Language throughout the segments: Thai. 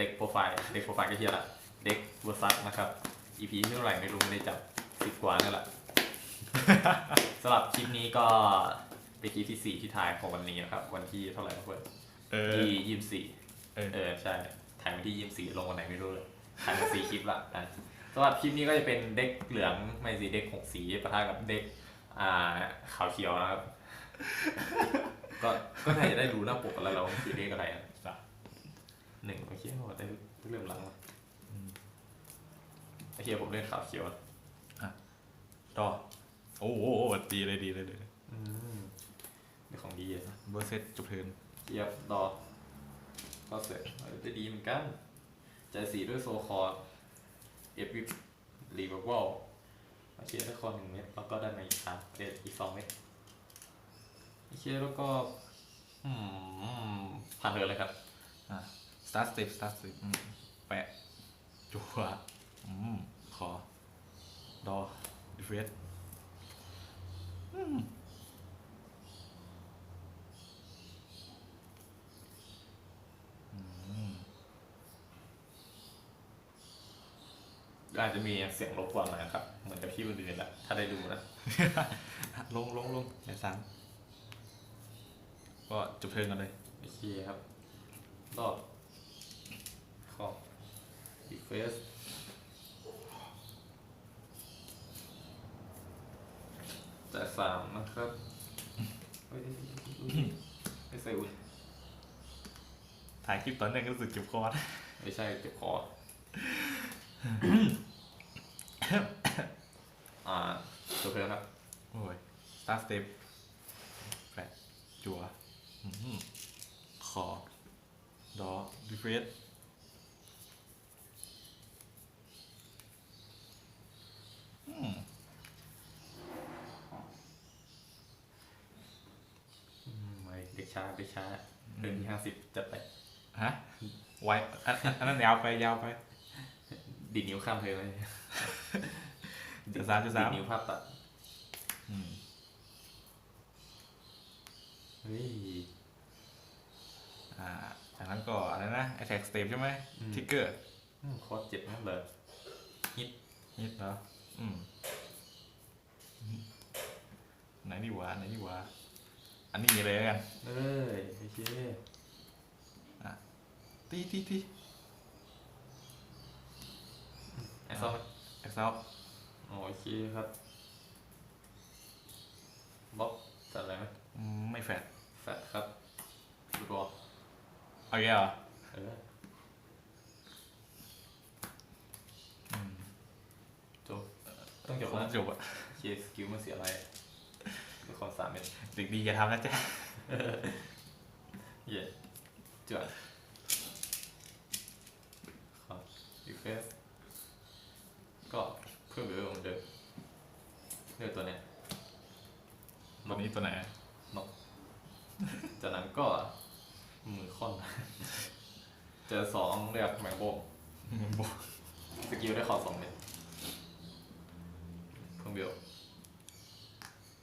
เด็กโปรไฟล์เด็กโปรไฟล์ก็เฮียละเด็กเวอร์ซัสนะครับ EP ที่เท่าไหร่ไม่รู้ไม่ได้จับสิบกว่านั่นแหละ สำหรับคลิปนี้ก็เป็นคลิปที่สี่ที่ถ่ายของวันนี้นะครับ วันที่เท่าไหร่นะเพื่อนเออ ที่ยี่สิบสี่เออ เออใช่ถ่ายวันที่ยี่สิบสี่ลงวันไหนไม่รู้เลยถ่ายมาสี่คลิปละอะสำหรับคลิปนี้ก็จะเป็นเด็กเหลืองไม่สีเด็กหกสีปะทะกับเด็กอ่าขาวเขียวนะครับ ก็ก็น่าจะได้รู้หน้าปกกันแล้วเราคือเด็กอะไรอะจ้ะ หนึ่งโอเคโอ้ได้เริ่มหลังละโอเคผมเล่นขาวเขียวต่อโอ้โหดีเลยดีเลยดีเลยอืมเป็นของดีอะเบอร์เซตจบเทิร์นเทียบดอก็เสร็จเออจะดีเหมือนกันใจายสีด้วยโซคอร์เอฟวิรีเวอร์วลโอเคได้คอหนึ่งเม็ดแล้วก็ได้มาอีกสามเอ็ดอีกสองเม็ดโอเคแล้วก็อืมผ่านเลยเลยครับ อะ สตาร์ทสเต็ปสตาร์ทสเต็ปแปะจัวอืมขอ ดอดิเฟสอืมอาจจะมีเสียงรบกวนหน่อยนะครับ เหมือนกับที่อื่นๆแหละถ้าได้ดูนะ ลงลงลงในสามก็จบเทิร์นกันเลย โอเคครับรอบขอบอีก เฟสแต่สามนะครับเฮ้ยไม่ใส่อุ่นถ่ายคลิปตอนนี้ก็รู้สึกเจ็บคอนะไม่ใช่เจ็บคออ่าจบเพลครับ โอ้ยสตาร์ทสเต็ปแปะจัวอืมขอ ดอดิเฟสอืม อืมไม่เด็ก ช้าเด็กช้าเดือนที่ห้าสิบจัดไปฮะไวอันอันอันนั้นยาวไปยาวไป ดีดนิ้วข้ามเพลงเลยจะสามจะสามดีดนิ้วภาพตัดอืมเฮ้ยอ่าจากนั้นก็อะไรนะ attack step ใช่ไหมอืมทิกเกอร์อืมโคตรเจ็บมากเลยฮิตเหรออืมไหนดีวะไหนดีวะ อันนี้เลยแล้วกัน เอ้ยโอเคตีตีตีไอ้ซ้อมแอคเซลโอเคครับบล็อกจัดอะไรไหมไม่แฟดแฟตครับรอเอาอีกแล้วเหรอเอออืมจบต้องจบผมแล้วจบอะเคสกิลมันเสียอะไรเป็น คนสามเม็ดเด็กดีอย่าทำนะจ๊ะเย่จวดครับรีเฟสก็เพิ่มเร็วเหมือนเดิมเลือกตัวเนี้ยตัวนี้ตัวไหนนกจากนั้นก็มือค่อนเจอสองเรียกแมงโบงบอกสกิลได้ขอสองเม็ดเพิ่มเบล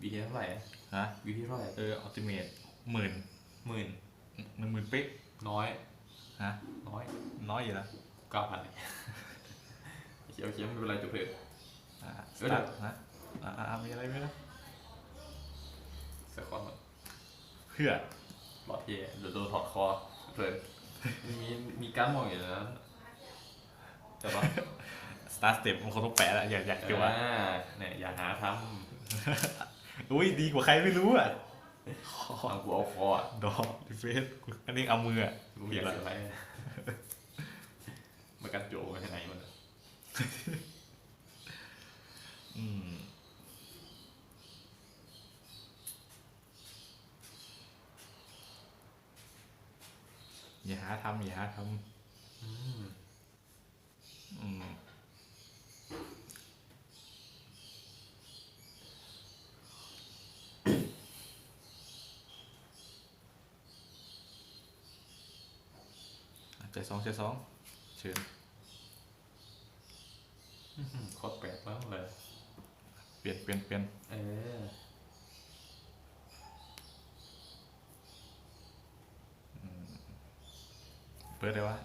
บี ทีเท่าไหร่ฮะบีทีเท่าไหร่เอออัลติเมทหมื่นหมื่นหนึ่งหมื่นเป๊ะน้อยฮะน้อยน้อยอยู่แล้วเก้าพันเลยโอเคโอเคไม่เป็นไรจบเพลอ่าสเออตาร์ทนะอ่าอ่าอ่ามีอะไรไหมล่ะสคอนหมดเพื่อหลอดเย่เดี๋ยวโดนถอดคอเพลินมีมีการมองอยู่นะแต่ว่าสตาร์ทสเต็ปมันคงต้องแปะแล้วอยากอยากเกี่ยวว่าอ่าเนี่ยอย่าหาท อุ้ยดีกว่าใครไม่รู้อะำฟังกูเอาคออะดอดิเฟสอันนี้เอามืออะกูอยากเสียอะไรมากันโจไปที่ไหนมันอืมอย่าหาทำอย่าหาทอืมำ ใจสองใจสองเชิญโคตรแปลกมากเลย เปลี่ยนเปลี่ยนเปลี่ยนเออเปิดเลยวะ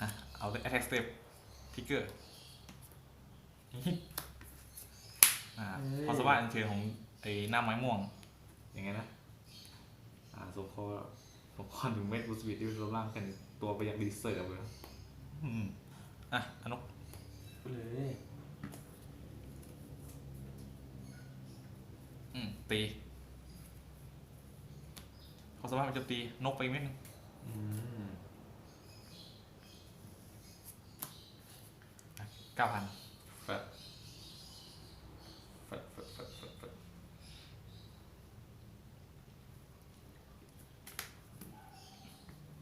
อะเอาเลย attack step ทิกเกอร์อ่าความสามารถอันเชิญของไอ้หน้าไม้ม่วงยังไงนะ อ่าสงค อสงคอหนึ่งเม็ดบูสบิดที่รวมร่างกันตัวไปยังดีเซอร์เลยอืมอะอนุไปเลยอืมตีความสามารถมันจะตีนกไปอีกเม็ดนึงอืมเก้าพันแฟดแฟดแฟดแฟดแฟดแฟด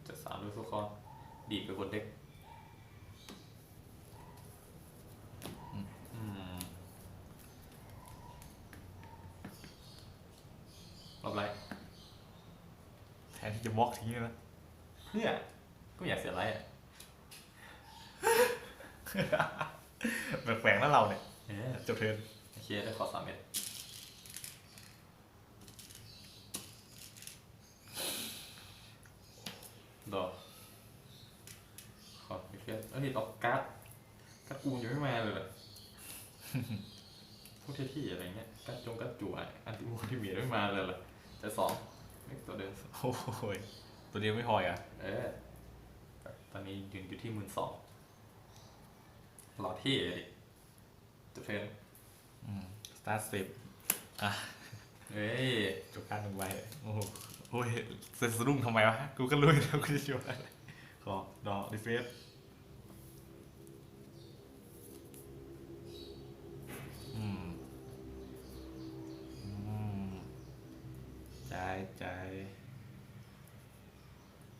จะสามด้วยสงคอดีดไปบนเด็กอืมรอบไร แทนที่ จะบล็อกทิ้งเลยนะเพื่อก็อยากเสียไรอะแปลกๆแล้วเราเนี่ยเออจบเทิร์นโอเคได้ขอสามเม็ดดอกขอไปเพื่อนเอ้ยตอกการ์ดการ์ดกูยังไม่มาเลยเหรอ พวกเที่ๆอะไรเงี้ยการ์ดจงการ์ดจั่วอันติโมที่เมียไม่มาเลยเหรอจะสองไม่ ตัวเดิมโอ้โหยตัวเดียวไม่พออีกอะเออ ตอนนี้ยืนอยู่ที่หมื่นสองหล่อเท่เลยดิจะเพื่อนอืมสตาร์สิบอะเฮ้ยจบการหนึ่งใบโอ้โหโอ้ยเซนสะดุ้งทำไมวะ กูก็รู้อยู่แล้วกูจะช่วยอะไรขอดอกดิเฟสอืม อืมใจใจ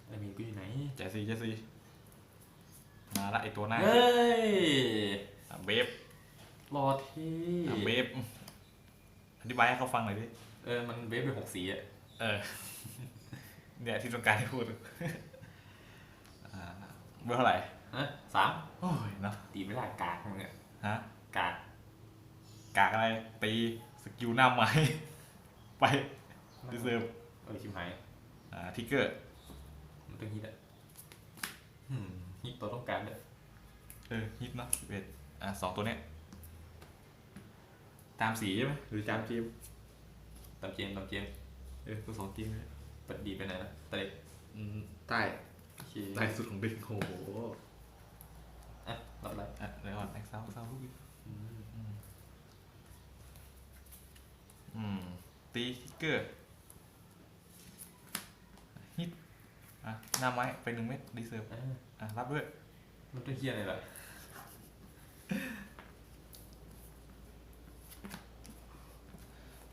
ไอ้มี นกูอยู่ไหนใจซีใจซีมาละไอตัวหน้าเฮ้ยอะเบฟรอที่อะเบฟอธิบายให้เขาฟังหน่อยดิ เออมันเวฟเป็นหกสีอะเออ เนี่ยที่ต้องการให้พูดอ่าเบอร์เท่าไหร่ ฮะสามโอ้ยเนาะตีไม่ได้กากมึงอะฮะ กากกากอะไร ตีสกิลหน้าไม้ ไปดิเซิร์ฟเออชิมหายอ่าทิกเกอร์มันต้องฮิตอะอืม ฮิตตัวต้องการด้วยเออฮิตเนาะสิบเอ็ดอ่าสองตัวเนี้ยตามสีใช่ไหมหรือตามทีมตามเจมตามเจมเออตัวสองทีมเลยปัดดีไปไหนนะตะเล็กอืมใต้โอเคใต้สุดของเด็กโอ้โหอะรับไรอะเดี๋ยวก่อนแอคเซลเซลลูกอีกอืมอืมตีทิกเกอร์ฮิต อะหน้าไม้ไปหนึ่งเม็ดดีเซิร์ฟอะอะรับด้วย มันต้องเฮียอะไรล่ะ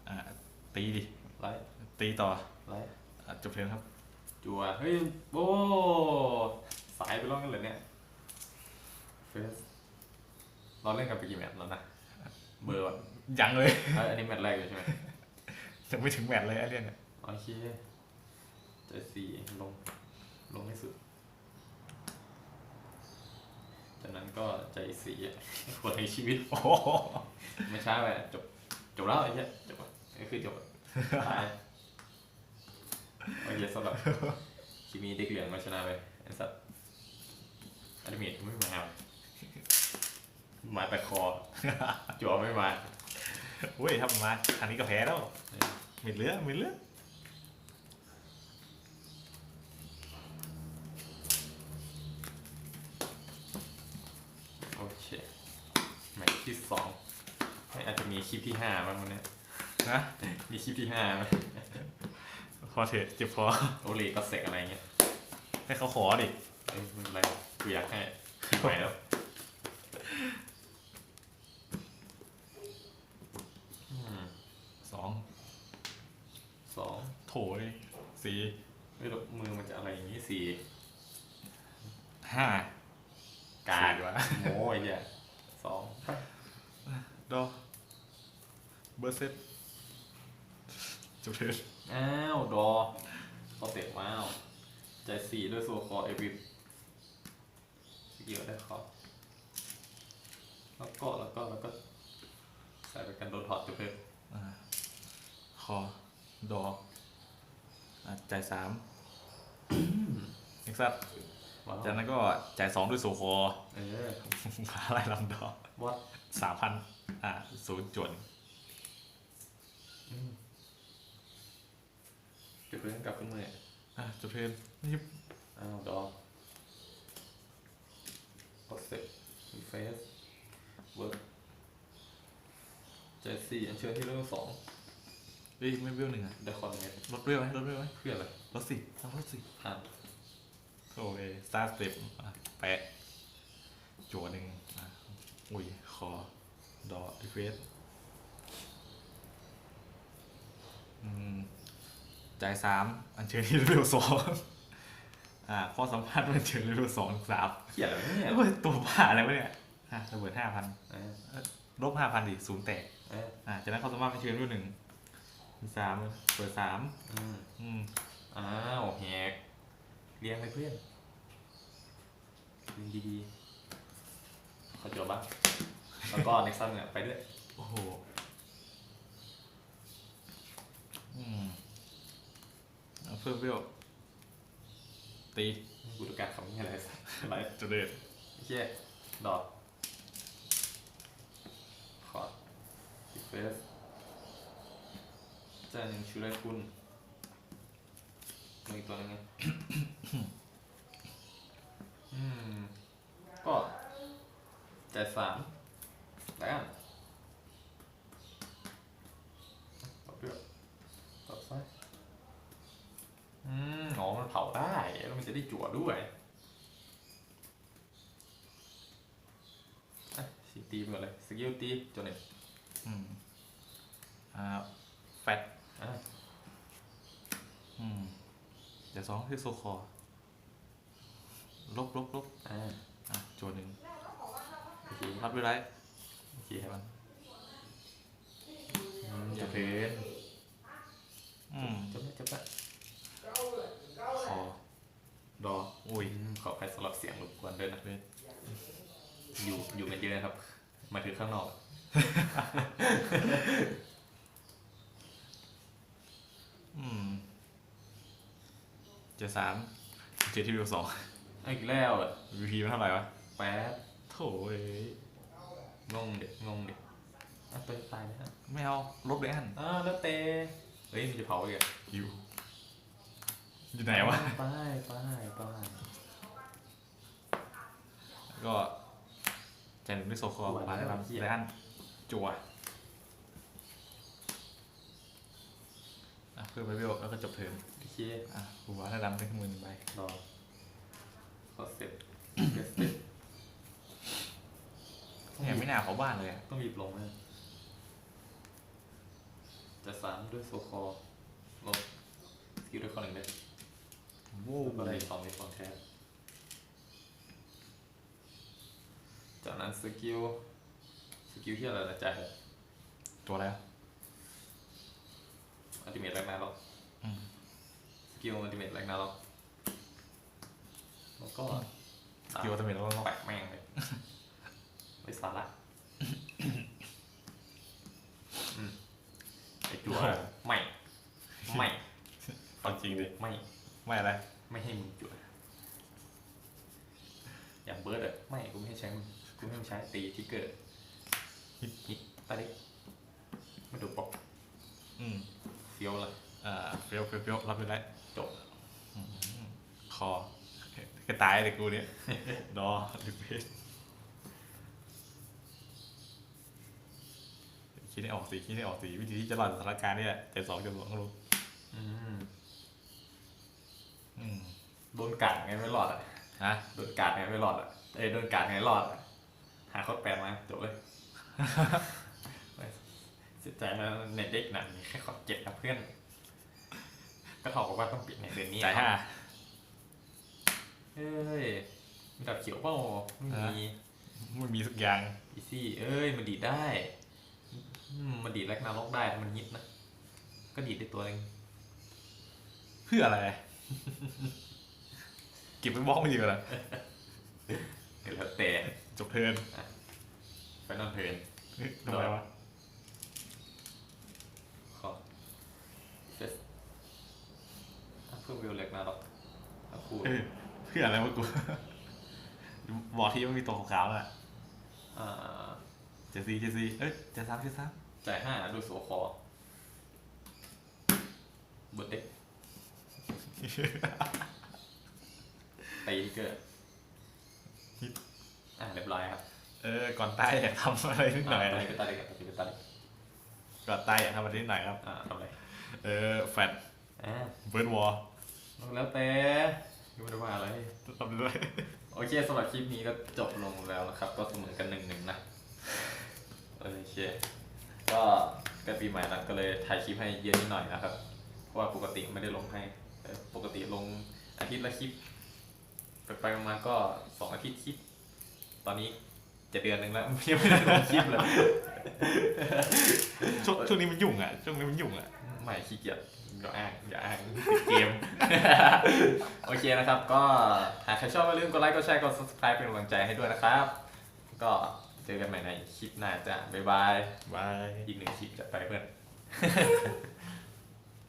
อะตีดิไรตีต่อไรอะจบเพลินครับ จัวเฮ้ยโอ้สายไปร้องกันเลยเนี่ยเฟสเราเล่นกันไปกี่แมตช์แล้วนะเบอร์วะยังเลยเอ้ยอันนี้แมตช์แรกเลยใช่ไหมยังไม่ถึงแมตช์เลยไอ้เรื่องเนี่ยโอเคใจสี่ลง ลงให้สุด จากนั้นก็ใจสี่อะคนในชีวิต โอ้โหไม่ช้าไปจบ จบแล้วไอ้เหี้ยจบแล้วนี่คือจบแล้วตายโอเคสำหรับคลิปนี้เด็กเหลืองมาชนะไปไอ้สัตว์อนิเมตไม่มาเอามาแต่คอจั่วไม่มาเว้ยทำมาอันนี้ก็แพ้แล้วมิดเหลือมิดเหลือโอเคแมตช์ ที่สองไม่อาจจะมีคลิปที่ห้าบ้างวันเนี้ยนะมีคลิปที่ห้าไหมพอเถอะเจ็บพอโอเลก็เสกอะไรเงี้ยให้เขาขอดิเอ้ยไม่เป็นไรกูอยากให้คลิปใหม่แล้วอืมสองสองโถยสี่ไม่รู้มือมันจะอะไรอย่างนี้สี่ห้ากาดสี่วะโม้ไอ้เนี่ยสอง ดอเบอร์เซ็ตจบเทิร์นอ้าวดอเขาเตะว้าวใจสี่ด้วยโซคอเอวิปสกิลได้ขอแล้วก็แล้วก็แล้วก็ใส่ไปกันโดนถอดจุดเพิ่มอ่าคอดออะจ่ายสามเอ็กซัสว้าวจากนั้นก็จ่ายสองด้วยโซคอเออ หาอะไรลำดอกวัด สามพัน อ่าศูนย์จวนอืมจุดเรื่องกลับขึ้นมืออะจบเพลินนี่อ้าวดอกกดเสร็จมีเฟสเวิร์กใจสี่อันเชิญที่เรื่องสองเฮ้ยไม่เบี้ยวหนึ่งอะเดคอนเน็ตลดเบี้ยวไหมลดเบี้ยวไหมเพื่ออะไรลดสิเอาลดสิผ่านโอเคสตาร์สเต็ปแปะจัวหนึ่งอะอุ้ยคอ ดอดีเฟสอืมจ่ายสามอันเชิญที่เร็วสองอ่าข้อสัมภาษณ์มันเชิญเร็วสองสามเขียนอะไรเนี่ยเฮ้ยตัวบ้าอะไรวะเนี่ยอะระเบิดห้าพันเออลบห้าพันดิศูนย์แตกเอออ่าจากนั้นเขาสามารถไปเชิญรุ่นหนึ่งมีสามเปิดสามอืมอืมอ้าวแหกเลี้ยงไปเพื่อนเลี้ยงดีๆขอจบบ้าง แล้วก็ next time เนี่ยไปด้วย โอ้โหอืมเอาเพิ่มเวลตีกูดูการคำนี้อะไรสักอะไรจะเด็ดเชี่ยดอกขอดเฟสจะหนึ่งชูได้คุณมีอีกตัวหนึงไง อืม ก็จ่ายสามแล้วกันตบเดือดตบซ้ายอืมอ๋อมันเผาได้ แล้วมัน จะได้จั่วด้วยอะสีตีไปก่อนเลยสกิลตีจนหนึ่งอืมอ่าแฟตอะอืมเดี๋ยวสองที่โซคอลบลบลบอ่าอะโจวหนึ่งโอเครับด้วยไรโอเคให้มันอืมจะเพน อืม จะไม่จะไม่ คอดออุ้ย อืมขออภัยสำหรับเสียงรบกวนด้วยนะเวทอยู่อยู่กันเยอะนะครับมาถึงข้างนอก อืมเจอสามเจอที่วิวสองเอาอีกแล้วอะวีพีมันเท่าไหร่วะแป๊บโถ่เอ้ยงงเด็กงงเด็กอะตัวตายนะฮะไม่เอาลบเลยอันอ้าวแล้วเตเฮ้ยมันจะเผาอีกอะอยู่อยู่ไหนวะ ไปไปไปแล้ว ก็แจนหนึ่งด้วยโซคอร์มาได้รับไลอันจั่วอะเพิ่มไปเวลแล้วก็จบเทิร์นโอเคอะหัวได้ดำเป็นหมื่นใบรอขอเสร็จเสร็จเสร็จเนี่ยไม่น่าเขาบ้านเลยอะต้องบีบลงนะจะสามด้วยโซคอร์ลบสกิลด้วยคอหนึ่งเม็ดโว้ก็ได้สองในสองแท้จากนั้น สกิลสกิลที่อะไรนะจ่ายตัวอะไรอะอัลติเมทแรงนาล็อกอืมสกิลอัลติเมทแรงนาล็อกแล้วก็สกิลอัลติเมทแล้วก็แปะแม่งเลยไม่สาระอืมไอจัวไม่ไม่ฟังจริงดิไม่ไม่อะไร ไม่ให้มึงจั่วอย่างเบิร์ดอะไม่กูไม่ให้ใช้มึง กูไม่ให้มึงใช้ตีที่เกิดฮิตฮิตตาเล็กมาดูปกอืมเฟี้ยวละอ่าเฟี้ยวเฟี้ยวเฟี้ยวรับไปแล้วจบคอก็ตายเลยกูเนี่ยดอดิเพสคิดให้ออกสีคิดให้ออกสีวิธีที่จะรอดสถานการณ์เนี่ยเจ็ดสองเจ็ดสองลูกอืมอืมโดนกัดไงไม่รอดอะฮะโดนกัดไงไม่รอดอะเอ้ยโดนกัดไงรอดอะ หาโคดแปลมาจบเลยเสียใจนะในเด็กหนังมีแค่ขอเจ็ดนะเพื่อน ก็ถอกบอกว่าต้องปิดในเดือนนี้จ่ายห้าเอ้ยมีดาบเขียวเปล่าไม่มีไม่มีสักอย่างอีซี่ เอ้ย มันดีดได้อืมมันดีดแลกนาล็อกได้ถ้ามันฮิตนะ ก็ดีดได้ตัวเองเพื่ออะไร เก็บไปบล็อกมันอยู่เหรอเดี๋ยวแล้วแต่ จบเทิร์นไปนอนเพลินเฮ้ยทำไมวะขอเฟสอะเพิ่มเวลเล็กนาล็อกอะคูณเออเพื่อพื่ออะไรวะกู บอกที่ว่ามีตัวขาวๆน่ะอ่าเจดซีเจดซีเอ้ยเจดสามเจดสามจ่ายห้าดูโซคอเบิร์ดเด็กตีที่เกิดอ่า เรียบร้อยครับ เออ ก่อนตายอยากทำอะไรนิดหน่อยตานะยไปตายเลยครับตายไปตายเลยก่อนตายอยากทำอะไรนิดหน่อยครับอ่าทำอะไร เออ แฟดอ่าเบิร์ดวอลแล้วแต่ยังไม่ได้ว่าอะไรทำด้วยโอเคสำหรับคลิปนี้ก็จบลงแล้วนะครับ ก็เสมอกันหนึ่งหนึ่งนะโอเค ก็ใกล้ปีใหม่แล้วก็เลยถ่ายคลิปให้เยอะนิดหน่อยนะครับ เพราะว่าปกติไม่ได้ลงให้แต่ปกติลงอาทิตย์ละคลิปไปไปๆมาๆก็สองอาทิตย์คลิป ตอนนี้จะเดือนหนึ่งแล้วยังไม่ได้ลงคลิปเลยช่วงช่วงนี้มันยุ่งอะช่วงนี้มันยุ่งอะไม่ขี้เกียจอย่าอ้างอย่าอ้างติดเกม โอเคนะครับ ก็หากใครชอบอย่าลืมกดไลค์กดแชร์กด subscribe เป็นกำลังใจให้ด้วยนะครับ ก็เจอกันใหม่ในคลิปหน้าจ้ะบ๊ายบายบายอีกหนึ่งคลิปจะไปเพื่อน